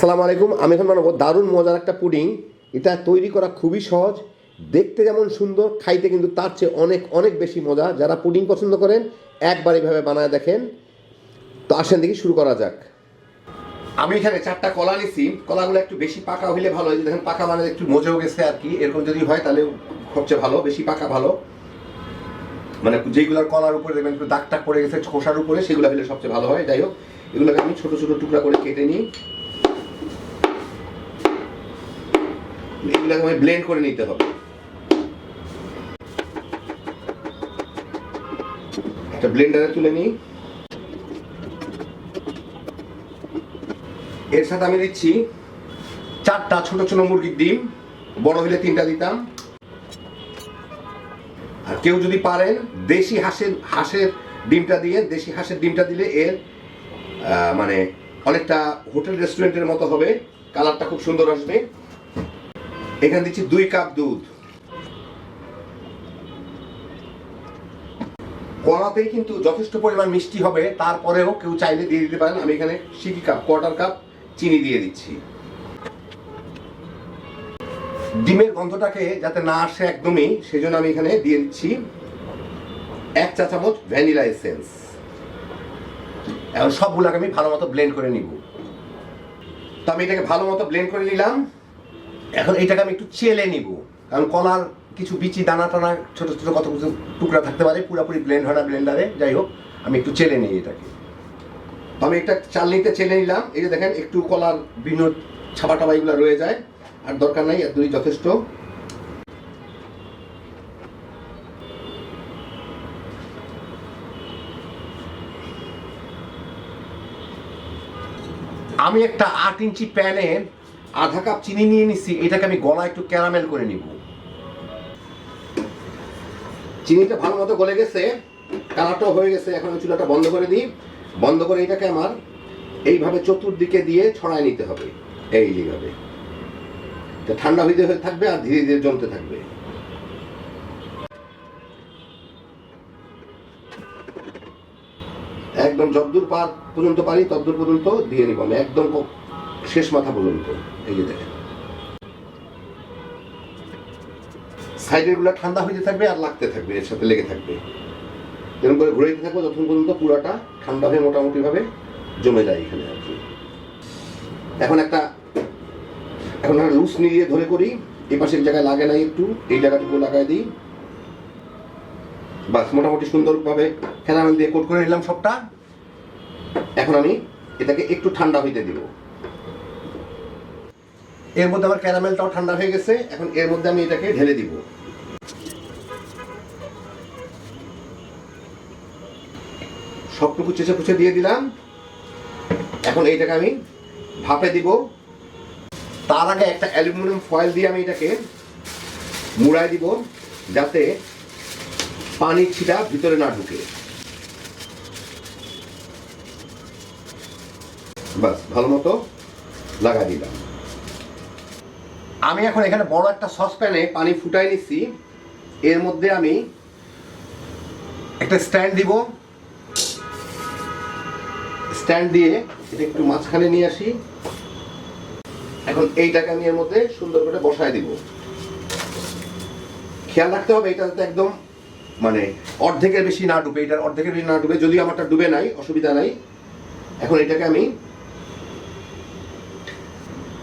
আসসালামু আলাইকুম। আমি এখন বানাবো দারুণ মজার একটা পুডিং। এটা তৈরি করা খুবই সহজ। দেখতে যেমন সুন্দর, খাইতে কিন্তু তার চেয়ে অনেক অনেক বেশি মজা। যারা পুডিং পছন্দ করেন, একবার এইভাবে বানায় দেখেন। তো আসেন দেখি শুরু করা যাক। আমি এখানে চারটা কলা নিছি। কলাগুলো একটু বেশি পাকা হইলে ভালো। হয় দেখেন, পাকা মানে একটু মজেও গেছে আর কি। এরকম যদি হয় তাহলে সবচেয়ে ভালো, বেশি পাকা ভালো। মানে যেগুলোর কলার উপরে দেখবেন একটু দাগ টাগ পড়ে গেছে, খোসার উপরে, সেগুলো হলে সবচেয়ে ভালো হয়। যাই হোক, এগুলোকে আমি ছোট ছোট টুকরা করে কেটে নিই। এগুলোকে ব্লেন্ড করে নিতে হবে। একটা ব্লেন্ডারে তুলে নিই। এর সাথে আমি দিচ্ছি চারটা ছোট ছোট মুরগির ডিম, বড় হলে তিনটা দিতাম। আর কেউ যদি পারেন দেশি হাঁসের হাঁসের ডিমটা দিয়ে, দেশি হাঁসের ডিমটা দিলে এর মানে অনেকটা হোটেল রেস্টুরেন্টের মতো হবে। কালারটা খুব সুন্দর আসবে। এখানে দিচ্ছি দুই কাপ দুধ। কড়াতেই কিন্তু যথেষ্ট পরিমাণ মিষ্টি হবে, তারপরেও কেউ চাইলে দিয়ে দিতে পারেন। আমি এখানে সিকি কাপ, কোয়ার্টার কাপ চিনি দিয়ে দিচ্ছি। ডিমের গন্ধটাকে যাতে না আসে একদমই, সেজন্য আমি এখানে দিয়ে দিচ্ছি এক চা চামচ ভ্যানিলা এসেন্স। এখন সবগুলোকে আমি ভালো মতো ব্লেন্ড করে নিব। তো আমি এটাকে ভালো মতো ব্লেন্ড করে নিলাম। এখন এইটাকে আমি একটু চেলে নিব। কারণ কলার কিছু বিচি, দানা টানা, ছোটো ছোটো কত কিছু টুকরা থাকতে পারে, পুরোপুরি ব্লেন্ড হয় না ব্লেন্ডারে যাই হোক, আমি একটু চেলে নিই এটাকে। আমি একটা চালনিতে চেলে নিলাম। এই যে দেখেন, একটু কলার বিভিন্ন ছাপা টাবা এগুলো রয়ে যায়। আর দরকার নাই এত যথেষ্ট। আমি একটা আট ইঞ্চি প্যানে আধা কাপ চিনি নিয়ে নিচ্ছি, এটাকে আমি গলা একটু ক্যারামেল করে নিব। চিনিটা ভালো মতো গলে গেছে, কালারটাও হয়ে গেছে, এখন চুলাটা বন্ধ করে দিই। বন্ধ করে এটাকে আমার এইভাবে চতুর্দিকে দিয়ে ছড়ায় নিতে হবে, এই যেভাবে ঠান্ডা হইতে হয়ে থাকবে আর ধীরে ধীরে জমতে থাকবে। একদম যতদূর পার পর্যন্ত পারি, ততদূর পর্যন্ত দিয়ে নিব আমি, একদম শেষ মাথা পর্যন্ত, এই যে দেখেন। সাইডেরগুলো ঠান্ডা হইতে থাকবে আর লাগতে থাকবে, এর সাথে লেগে থাকবে। এরকম করে ঘুরে দিতে থাকব, যতক্ষণ পর্যন্ত পুরাটা ঠান্ডা হয়ে মোটামুটি ভাবে জমে যায় এখানে আর কি। এখন একটা এখন একটা লুজ নিয়ে ধরে করি, এই পাশের জায়গায় লাগে নাই একটু, এই জায়গাটুকু লাগাই দিই। বাস, মোটামুটি সুন্দরভাবে ক্যারামেল দিয়ে কোট করে নিলাম সবটা। এখন আমি এটাকে একটু ঠান্ডা হইতে দিব। এর মধ্যে আমার ক্যারামেলটাও ঠান্ডা হয়ে গেছে, এখন এর মধ্যে আমি এটাকে ঢেলে দিব। সবটুকু চেঁচে পুচে দিয়ে দিলাম। এখন এইটাকে আমি ভাপে দিব। তার আগে একটা অ্যালুমিনিয়াম ফয়েল দিয়ে আমি এটাকে মুড়াই দিব, যাতে পানির ছিটা ভিতরে না ঢুকে। বাস ভালো মতো লাগাই দিলাম। আমি এখন এখানে বড় একটা সসপ্যানে পানি ফুটাই নিচ্ছি এর মধ্যে আমি একটা স্ট্যান্ড দিব। স্ট্যান্ড দিয়ে এটা একটু মাঝখানে নিয়ে আসি। এখন এইটাকে আমি এর মধ্যে সুন্দর করে বসায় দিব। খেয়াল রাখতে হবে, এটা যাতে একদম মানে অর্ধেকের বেশি না ডুবে, এটার অর্ধেকের বেশি না ডুবে, যদি আমারটা ডুবে নাই, অসুবিধা নাই। এখন এটাকে আমি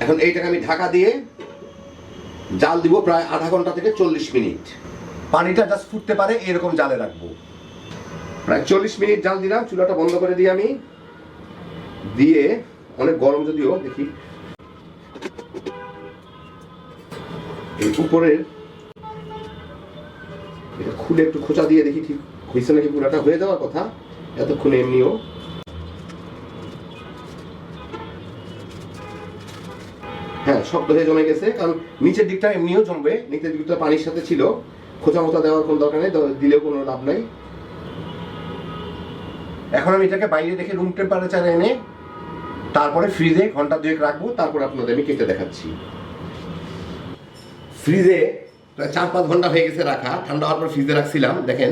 এখন এইটাকে আমি ঢাকা দিয়ে জাল দিব প্রায় আধা ঘণ্টা থেকে চল্লিশ মিনিট। পানিটা জাস্ট ফুটতে পারে এরকম জালে রাখব। প্রায় চল্লিশ মিনিট জাল দিলাম চুলাটা বন্ধ করে দিয়ে আমি। দিয়ে অনেক গরম যদিও দেখি। এই উপরের এটা খুলে একটু খোঁচা দিয়ে দেখি ঠিক হয়েছে নাকি পুরাটা। হয়ে যাওয়ার কথা এতক্ষণে এমনিও। হ্যাঁ শক্ত হয়ে জমে গেছে, কারণ নিচের দিকটা এমনিও জমবে, নিচের দিকটা পানির সাথে ছিল। খোঁচা মোচা দেওয়ার কোনো দরকার নেই দিলেও কোনো লাভ নাই। এখন আমি এটাকে বাইরে রেখে রুম টেম্পারেচারে এনে তারপরে ফ্রিজে ঘণ্টা দুয়েক রাখব, তারপরে আপনাদের আমি কেটে দেখাচ্ছি। ফ্রিজে প্রায় চার পাঁচ ঘণ্টা হয়ে গেছে রাখা, ঠান্ডা হওয়ার পর ফ্রিজে রাখছিলাম, দেখেন।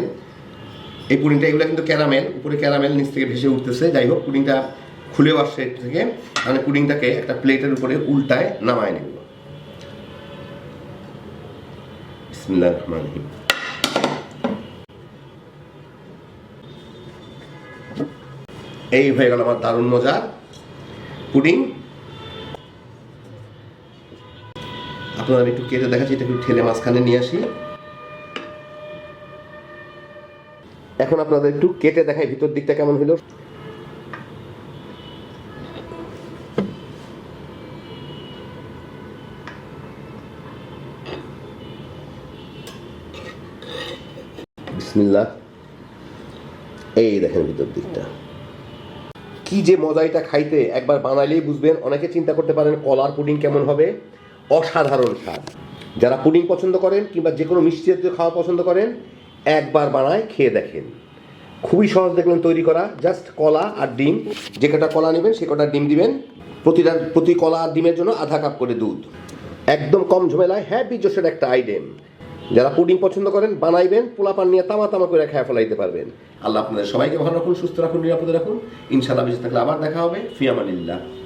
এই পুডিংটা এগুলো কিন্তু ক্যারামেল উপরে ক্যারামেল নিচ থেকে ভেসে উঠতেছে। যাই হোক, পুডিংটা খুলেও আসছে থেকে মানে পুডিংটাকে একটা প্লেটের উপরে উল্টায় নামায় নেব। এই হয়ে গেল আমার দারুণ মজার পুডিং। আপনারা একটু কেটে দেখাচ্ছি, এটা একটু ঠেলে মাঝখানে নিয়ে আসি। এখন আপনাদের একটু কেটে দেখাই ভিতর দিকটা কেমন হলো। বিসমিল্লাহ এই দেখেন ভিতর দিকটা। কি যে মজা এটা খাইতে, একবার বানাইলেই বুঝবেন, অনেকে চিন্তা করতে পারেন কলার পুডিং কেমন হবে। অসাধারণ স্বাদ। যারা পুডিং পছন্দ করেন কিংবা যে কোনো মিষ্টি জাতীয় খাওয়া পছন্দ করেন, একবার বানায় খেয়ে দেখেন। খুবই সহজ দেখলেন তৈরি করা, জাস্ট কলা আর ডিম। যে কটা কলা নেবেন, সে কটা ডিম দিবেন। প্রতিটা প্রতি কলা আর ডিমের জন্য আধা কাপ করে দুধ। একদম কম ঝামেলায় হ্যাপি জোশের একটা আইটেম। যারা পুডিং পছন্দ করেন, বানাইবেন পোলা পান নিয়ে তামা তামা করে খেয়ে ফেলাইতে পারবেন। আল্লাহ আপনাদের সবাইকে ভালো রাখুন, সুস্থ রাখুন, নিরাপদে রাখুন। ইনশাআল্লাহ বেঁচে থাকলে আবার দেখা হবে। ফিয়ামানিল্লাহ।